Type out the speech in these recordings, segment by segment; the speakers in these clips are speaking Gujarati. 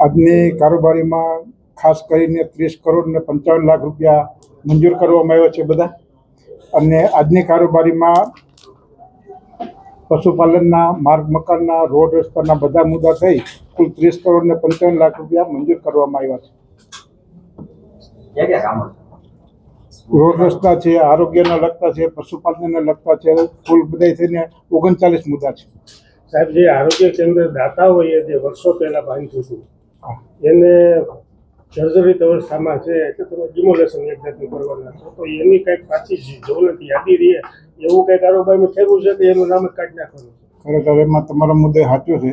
આજની કારોબારીમાં ખાસ કરીને ત્રીસ કરોડ ને પંચાવન લાખ રૂપિયા મંજૂર કરવામાં આવ્યા છે બધા. અને આજની કારોબારીમાં પશુપાલનના માર્ગ મકાનના રોડ રસ્તાના બધા મુદ્દા થઈ કુલ ત્રીસ કરોડ ને પંચાવન લાખ રૂપિયા મંજૂર કરવામાં આવ્યા છે? રોડ રસ્તા છે આરોગ્યને લગતા છે પશુપાલનને લગતા છે કુલ બધા થઈને ઓગણચાલીસ મુદ્દા છે. સાહેબ જે આરોગ્ય કેન્દ્ર દાતા હોય જે વર્ષો પહેલા બાંધ્યું હતું એને જર્જરિત અવસ્થામાં છે એટલે તમે ડિમોલેશન એક જાતનું કરવાના છો, તો એની કંઈક પાછી જવલતી યાદી રહે, એવું કંઈક કારોબારમાં થયું છે કે એનું નામ જ કાઢી નાખવાનું ખરેખર એમાં તમારો મુદ્દે સાચો છે.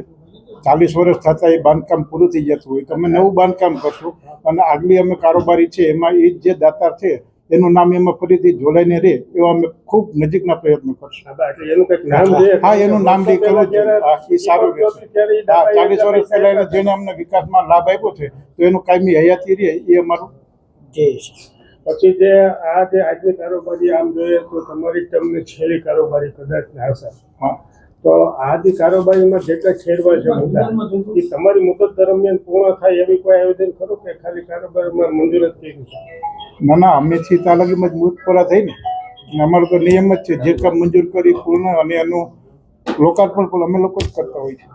ચાલીસ વર્ષ થતાં એ બાંધકામ પૂરું થઈ જતું હોય, તમે નવું બાંધકામ કરશું અને આગલી અમે કારોબારી છે, એમાં એ જે દાતાર છે એનું નામ એમાં ફરીથી જોડાઈને રહે એવા અમે ખૂબ નજીકના પ્રયત્નો કરશું. હા, એનું નામ બી કરવું એ સારું રહેશે. હા ચાલીસ વર્ષ પહેલા એને જેને અમને વિકાસમાં લાભ આપ્યો છે તો એનું કાયમી હયાતી રહે એ અમારું પછી જે આ જે આજની કારોબારી આમ જોઈએ તો તમારી તમને છેલ્લી કારોબારી કદાચ ના હશે હા. તો આજે જે કારોબારીમાં જેટલા છેડવા છે એ તમારી મુદત દરમિયાન પૂર્ણ થાય એવી કોઈ આયોજન ખરું કે ખાલી કારોબારમાં મંજૂર જ કર્યું છે? ના ના અમે છીએ ત્યાં લગી મજબૂત પૂરા થઈ ને અમારો તો નિયમ જ છે જે કામ મંજૂર કરી પૂર્ણ અને એનું લોકાર્પણ પણ અમે લોકો જ કરતા હોય છે.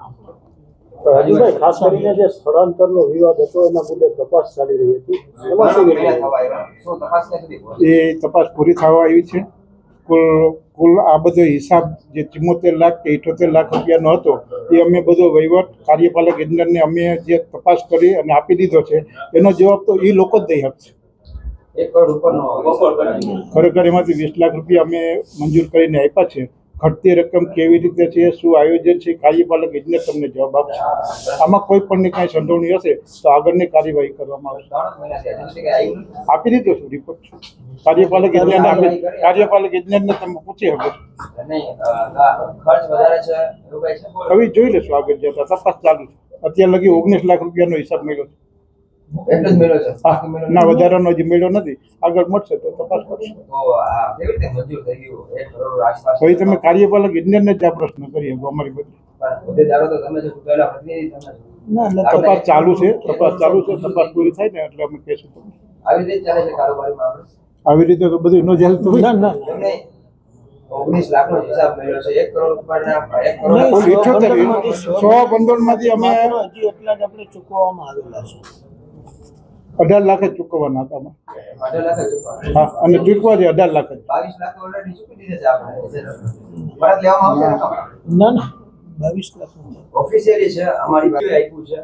રાજુભાઈ ખાસ કરીને જે સ્થળાંતરનો વિવાદ હતો એના મુદ્દે તપાસ ચાલી રહી હતી? એ તપાસ પૂરી થવા આવી છે. કુલ કુલ આ બધો હિસાબ જે ચુમ્મોતેર લાખ કે ઇઠોતેર લાખ રૂપિયાનો હતો એ અમે બધો વહીવટ કાર્યપાલક ઇજનેરને અમે જે તપાસ કરી અને આપી દીધો છે એનો જવાબ તો એ લોકો જ દઈ આપશે એક કરોડ ઉપરનો હિસાબ કરાવી. ખરેખર એમાંથી વીસ લાખ રૂપિયા અમે મંજૂર કરીને આપ્યા છે. ઘટતી રકમ કેવી રીતે છે શું આયોજન છે કાર્યપાલક ઇજનેર તમને જવાબ આપશે. આમાં કોઈ પણની કાંઈ સંડોવણી હશે તો આગળની કાર્યવાહી કરવામાં આવશે. આપી દીધો છું રિપોર્ટ કાર્યપાલક ઇજનેરને આપી કાર્યપાલક ઇજનેરને તમે પૂછી શકો નહીં, અ, આ ખર્ચ વધારે છે એવું કાંઈ છે? હવે જોઈ લેશું આગળ જતા તપાસ ચાલુ છે. અત્યાર લગી ઓગણીસ લાખ રૂપિયાનો હિસાબ મળ્યો છે. ના વધારાનો હજી મળ્યો નથી. આગળ મળશે તો તપાસ કરશું. તમે કાર્યપાલક ઇજનેરને જ આ પ્રશ્ન કરીએ અમારી બધી. ના ચાલુ છે તપાસ ચાલુ છે તપાસ પૂરી થાય ને એટલે અમે કહેશું તમને. આવી રીતે ચાલે છે કારોબારીમાં આવી રીતે તો બધું નો જેલ તો હોય. ના ઓગણીસ લાખ નો હિસાબ મળ્યો છે. એક કરોડ એક કરોડ સો પંદર પંદરમાંથી અમે હજી એટલા જ આપણે ચૂકવવામાં આવેલા છે. અઢાર લાખ જ ચૂકવવાના હતા. હા અને ચૂકવા છે અઢાર લાખ. ના. ના બાવીસ લાખ. ઓફિસિયલી છે અમારી પાસે આપ્યું છે.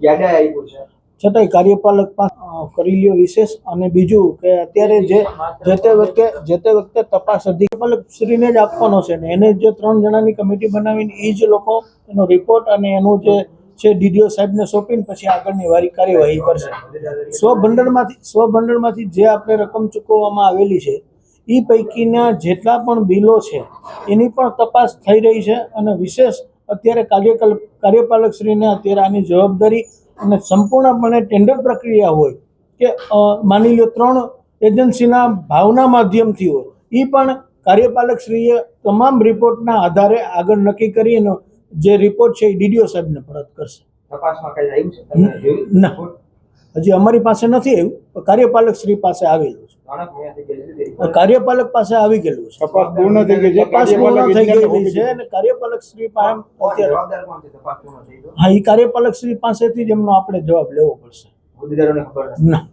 યાદે આપ્યું છે. છતાંય કાર્યપાલક પણ કરી લ્યો વિશેષ. અને બીજું કે અત્યારે જે જે તે વખતે જે તે વખતે તપાસ અધિકારી શ્રીને જ આપવાનો છે ને એને જે ત્રણ જણાની કમિટી બનાવીને એ જ લોકો એનો રિપોર્ટ અને એનું જે છે, ડીડીઓ સાહેબને સોંપીને પછી આગળની વારી કાર્યવાહી કરશે. સ્વભંડળમાંથી સ્વભંડળમાંથી જે આપણે રકમ ચૂકવવામાં આવેલી છે એ પૈકીના જેટલા પણ બિલો છે, એની પણ તપાસ થઈ રહી છે અને વિશેષ અત્યારે કાર્યકલ કાર્યપાલક શ્રીને અત્યારે આની જવાબદારી અને સંપૂર્ણપણે ટેન્ડર પ્રક્રિયા હોય કે માની લો ત્રણ એજન્સીના ભાવના માધ્યમથી હોય એ પણ કાર્યપાલકશ્રીએ તમામ રિપોર્ટના આધારે આગળ નક્કી કરી અને જે રિપોર્ટ છે એ ડીડીઓ સાહેબને પરત કરશે. તપાસમાં કઈ આવ્યું છે? ના. હજી અમારી પાસે નથી આવ્યું પણ કાર્યપાલક શ્રી પાસે આવેલું છે. કાર્યપાલક પાસે આવી ગયેલું છે. તપાસ પૂર્ણ થઈ ગઈ છે? તપાસ પૂર્ણ થઈ ગયેલી છે અને કાર્યપાલક શ્રી પાસે હા એ કાર્યપાલક શ્રી પાસેથી જ એમનો આપણે જવાબ લેવો પડશે. હોદ્દેદારોને ખબર નથી. ના.